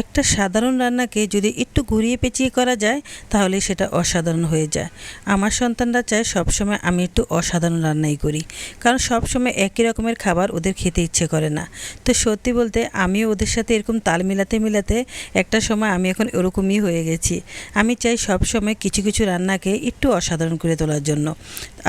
একটা সাধারণ রান্নাকে যদি একটু ঘুরিয়ে পেঁচিয়ে করা যায়, তাহলে সেটা অসাধারণ হয়ে যায়। আমার সন্তানরা চায় সবসময় আমি একটু অসাধারণ রান্নাই করি, কারণ সবসময় একই রকমের খাবার ওদের খেতে ইচ্ছে করে না। তো সত্যি বলতে আমিও ওদের সাথে এরকম তাল মিলাতে মিলাতে একটা সময় আমি এখন এরকমই হয়ে গেছি। আমি চাই সবসময় কিছু কিছু রান্নাকে একটু অসাধারণ করে তোলার জন্য।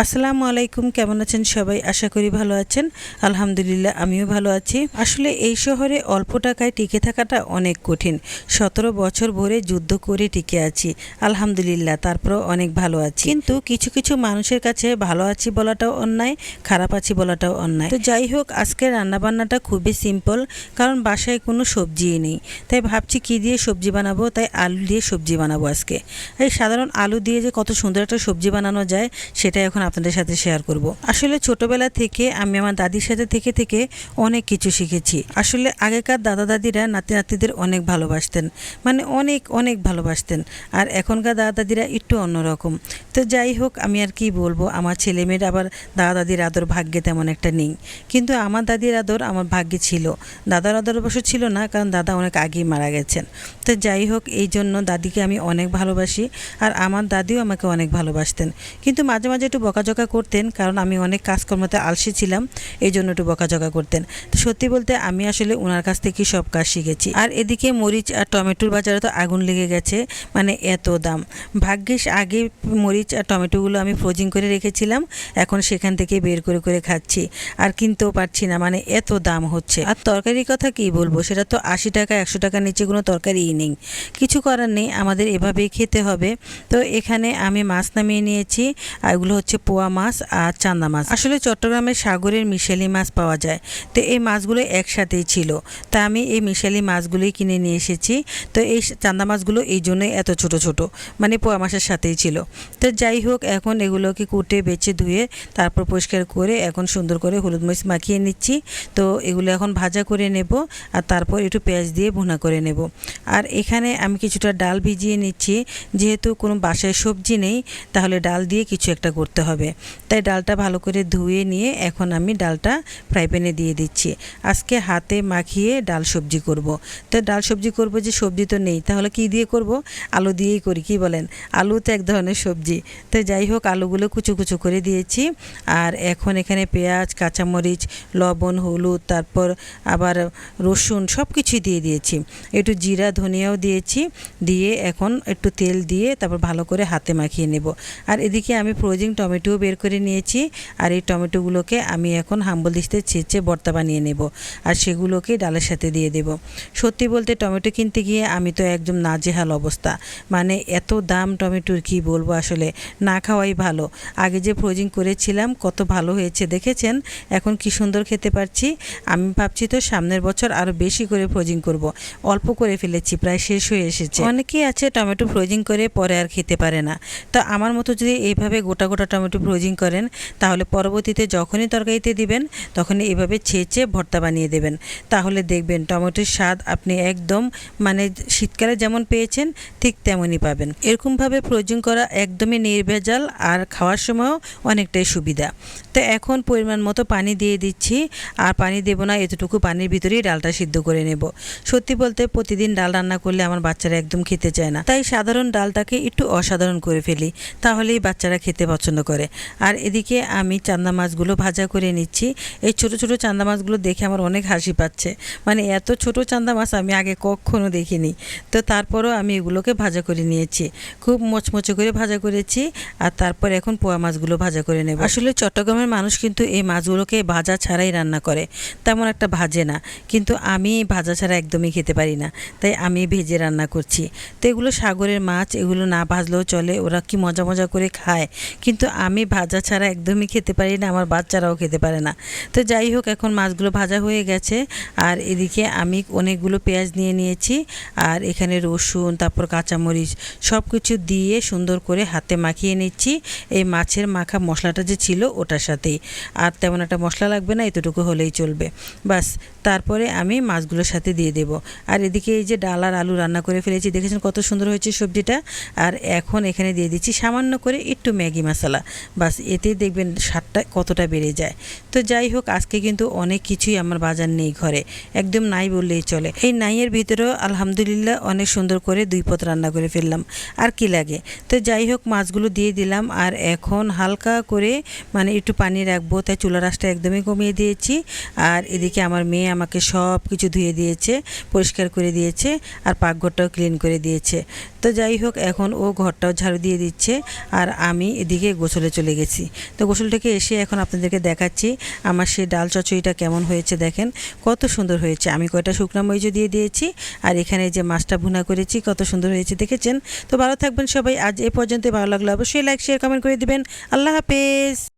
আসসালামু আলাইকুম, কেমন আছেন সবাই? আশা করি ভালো আছেন। আলহামদুলিল্লাহ, আমিও ভালো আছি। আসলে এই শহরে অল্প টাকায় টিকে থাকাটা অনেক কঠিন। সতেরো বছর ভরে যুদ্ধ করে টিকে আছি। আলহামদুলিল্লাহ, তারপরও অনেক ভালো আছি। কিন্তু কিছু কিছু মানুষের কাছে ভালো আছি বলাটাও অন্যায়, খারাপ আছি বলাটাও অন্যায়। তো যাই হোক আজকে রান্নাবান্নাটা খুবই সিম্পল, কারণ বাসায় কোনো সবজিই নেই। তাই ভাবছি কি দিয়ে সবজি বানাবো? তাই আলু দিয়ে সবজি বানাবো আজকে। এই সাধারণ আলু দিয়ে যে কত সুন্দর একটা সবজি বানানো যায় সেটা এখন আপনাদের সাথে শেয়ার করব। আসলে ছোটবেলা থেকে আমি আমার দাদির সাথে থেকে থেকে অনেক কিছু শিখেছি। আসলে আগেকার দাদা দাদিরা নাতি নাতিদের অনেক ভালোবাসতেন। মানে অনেক অনেক ভালোবাসতেন। আর এখনকার দাদা দাদিরা একটু অন্যরকম। তো যাই হোক, আমি আর কি বলব, আমার ছেলে মেয়ের আবার দাদা দাদির আদর ভাগ্যে তেমন একটা নেই। কিন্তু আমার দাদির আদর আমার ভাগ্যে ছিল। দাদার আদর অবশ্য ছিল না, কারণ দাদা অনেক আগেই মারা গেছেন। তো যাই হোক, এই জন্য দাদিকে আমি অনেক ভালোবাসি, আর আমার দাদিও আমাকে অনেক ভালোবাসতেন। কিন্তু মাঝে মাঝে একটু বকাঝকা করতেন, কারণ আমি অনেক কাজকর্মতে আলসি ছিলাম, এই জন্য একটু বকাঝকা করতেন। সত্যি বলতে আমি আসলে ওনার কাছ থেকে সব কাজ শিখেছি। আর এদিকে মরিচ আর টমেটোর বাজারে তো আগুন লেগে গেছে মানে এত দাম। ভাগ্যিস আগে মরিচ আর টমেটোগুলো আমি ফ্রোজিং করে রেখেছিলাম, এখন সেখান থেকে বের করে করে খাচ্ছি, আর কিনতেও পারছি না মানে এত দাম হচ্ছে। আর তরকারির কথা কি বলব, সেটা তো আশি টাকা, একশো টাকার নিচে কোনো তরকারিই নেই। কিছু করার নেই, আমাদের এভাবেই খেতে হবে। তো এখানে আমি মাছ নামিয়ে নিয়েছি, আর এগুলো হচ্ছে পোয়া মাছ আর চান্দা মাছ। আসলে চট্টগ্রামের সাগরের মিশালি মাছ পাওয়া যায়, তো এই মাছগুলো একসাথেই ছিল। তা আমি এই মিশালি মাছগুলোই কিনে নিয়ে এসেছি। তো এই চান্দা মাছগুলো এই জন্যই এত ছোট ছোট। মানে পোয়া মাছের সাথেই ছিল। তো যাই হোক, এখন এগুলোকে কুটে বেছে ধুয়ে, তারপর পরিষ্কার করে এখন সুন্দর করে হলুদ মরিচ মাখিয়ে নিচ্ছি। তো এগুলো এখন ভাজা করে নেব আর তারপর একটু পেঁয়াজ দিয়ে ভুনা করে নেব। আর এখানে আমি কিছুটা ডাল ভিজিয়ে নিচ্ছি। যেহেতু কোনো বাসায় সবজি নেই, তাহলে ডাল দিয়ে কিছু একটা করতে হবে। তাই ডালটা ভালো করে ধুয়ে নিয়ে এখন আমি ডালটা ফ্রাই প্যানে দিয়ে দিচ্ছি। আজকে হাতে মাখিয়ে ডাল সবজি করব। তো ডাল সবজি করব যে সবজি তো নেই, তাহলে কি দিয়ে করব? আলু দিয়েই করি, কি বলেন? আলু তো এক ধরনের সবজি। তো যাই হোক, আলুগুলো কুচু কুচু করে দিয়েছি। আর এখন এখানে পেঁয়াজ, কাঁচামরিচ, লবণ, হলুদ, তারপর আবার রসুন সব কিছুই দিয়ে দিয়েছি। একটু জিরা, ধনিয়াও দিয়েছি। দিয়ে এখন একটু তেল দিয়ে তারপর ভালো করে হাতে মাখিয়ে নেব। আর এদিকে আমি ফ্রোজিং টমেটোও বের করে নিয়েছি। আর এই টমেটোগুলোকে আমি এখন হাম্বল দিস্তে ছেঁচে ভর্তা বানিয়ে নেব। আর সেগুলোকে ডালের সাথে দিয়ে দেব। সত্যি বলতে টমেটো কিনতে গিয়ে আমি তো একদম নাজেহাল অবস্থা। মানে এত দাম টমেটোর কি বলব আসলে? না খাওয়াই ভালো। আগে যে ফ্রোজিং করেছিলাম, কত ভালো হয়েছে দেখেছেন? এখন কি সুন্দর খেতে পারছি? আমি ভাবছি তো সামনের বছর আরও বেশি করে ফ্রোজিং করব। অল্প করে ফেলেছি, প্রায় শেষ হয়ে এসেছে। অনেকেই আছে টমেটো ফ্রোজিং করে পরে আর খেতে পারে না। তো আমার মতো যদি এইভাবে গোটা গোটা টমেটো ফ্রোজিং করেন, তাহলে পরবর্তীতে যখনই তরকারিতে দিবেন, তখনই এইভাবে ছেঁচে ভর্তা বানিয়ে দেবেন। তাহলে দেখবেন টমেটোর স্বাদ আপনি একদম মানে শীতকালে যেমন পেয়েছেন, ঠিক তেমনই পাবেন। এরকমভাবে ফ্রোজিং করা একদমই নির্ভেজাল আর খাওয়ার সময়ও অনেকটাই সুবিধা। তো এখন পরিমাণ মতো পানি দিয়ে দিচ্ছি, আর পানি দেবো না, এতটুকু পানির ভিতরেই ডালটা সিদ্ধ করে নেব। সত্যি বলতে প্রতিদিন ডাল রান্না করলে আমার বাচ্চারা একদম খেতে চায় না। তাই সাধারণ ডালটাকে একটু অসাধারণ করে ফেলি, তাহলেই বাচ্চারা খেতে পছন্দ করে। আর এদিকে আমি চান্দা মাছগুলো ভাজা করে নিচ্ছি। এই ছোট ছোট চান্দা মাছগুলো দেখে আমার অনেক হাসি পাচ্ছে। মানে এত ছোট চান্দা মাছ আমি আগে কখনো দেখিনি। তো তারপরও আমি এগুলোকে ভাজা করে নিয়েছি। খুব মচমচে করে ভাজা করেছি আর তারপর এখন পোয়া মাছগুলো ভাজা করে নেব। আসলে চট্টগ্রামের মানুষ কিন্তু এই মাছগুলোকে ভাজা ছাড়াই রান্না করে। তেমন একটা ভাজে না। কিন্তু আমি ভাজা ছাড়া একদমই খেতে পারি না। তাই আমি ভেজে রান্না করছি। তো এগুলো সাগরের মাছ, এগুলো না ভাজলেও চলে। ওরা কি মজা মজা করে খায়। কিন্তু আমি ভাজা ছাড়া একদমই খেতে পারি না। আমার বাচ্চারাও খেতে পারে না। তো যাই হোক, এখন মাছগুলো ভাজা হয়ে গেছে। আর এদিকে আমি অনেকগুলো পেঁয়াজ নিয়ে নিয়েছি। আর এখানে রসুন, তারপর কাঁচামরিচ সব কিছু দিয়ে সুন্দর করে হাতে মাখিয়ে নিচ্ছি। এই মাছের মাখা মশলাটা যে ছিল ওটার সাথেই। আর তেমন একটা মশলা লাগবে না, এতটুকু হলেই চলবে। বাস, তারপরে আমি মাছগুলোর সাথে দিয়ে দেব। আর এদিকে এই যে ডাল আর আলু রান্না করে ফেলেছি, দেখেছেন কত সুন্দর হয়েছে সবজিটা? আর এখন এখানে দিয়ে দিচ্ছি সামান্য করে একটু ম্যাগি মশলা। বাস এতে দেখবেন স্বাদটা কতটা বেড়ে যায়। তো যাই হোক, আজকে কিন্তু অনেক কিছুই আমার বাজার নেই ঘরে। একদম নাই বললেই চলে। এই নাইয়ের ভিতরেও আলহামদুলিল্লাহ অনেক সুন্দর করে দুই পথ রান্না করে ফেললাম। আর কি লাগে? তো যাই হোক, মাছগুলো দিয়ে দিলাম। আর এখন হালকা করে মানে একটু পানি রাখব, তাই চুলা রাসটা একদমই কমিয়ে দিয়েছি। আর এদিকে আমার মেয়ে আমাকে সব কিছু ধুয়ে দিয়েছে, পরিষ্কার করে দিয়েছে, আর পাকঘরটাও ক্লিন করে দিয়েছে। তো যাই হোক, এখন ও ঘরটাও ঝাড়ু দিয়ে দিচ্ছে, আর আমি এদিকে গোসলে চলে গেছি। তো গোসল থেকে এসে এখন আপনাদেরকে দেখাচ্ছি, আমার সেই ডাল চচড়িটা কেমন হয়েছে দেখেন। কত সুন্দর হয়েছে। আমি কয়টা শুকনো মরিচও দিয়ে দিয়েছি আর এখানে যে মাছটা ভুনা করেছি, কত সুন্দর হয়েছে, দেখেছেন? তো ভালো থাকবেন সবাই। আজ এ পর্যন্ত ভালো লাগল অবশ্যই লাইক শেয়ার কমেন্ট করে দিবেন। আল্লাহ হাফেজ।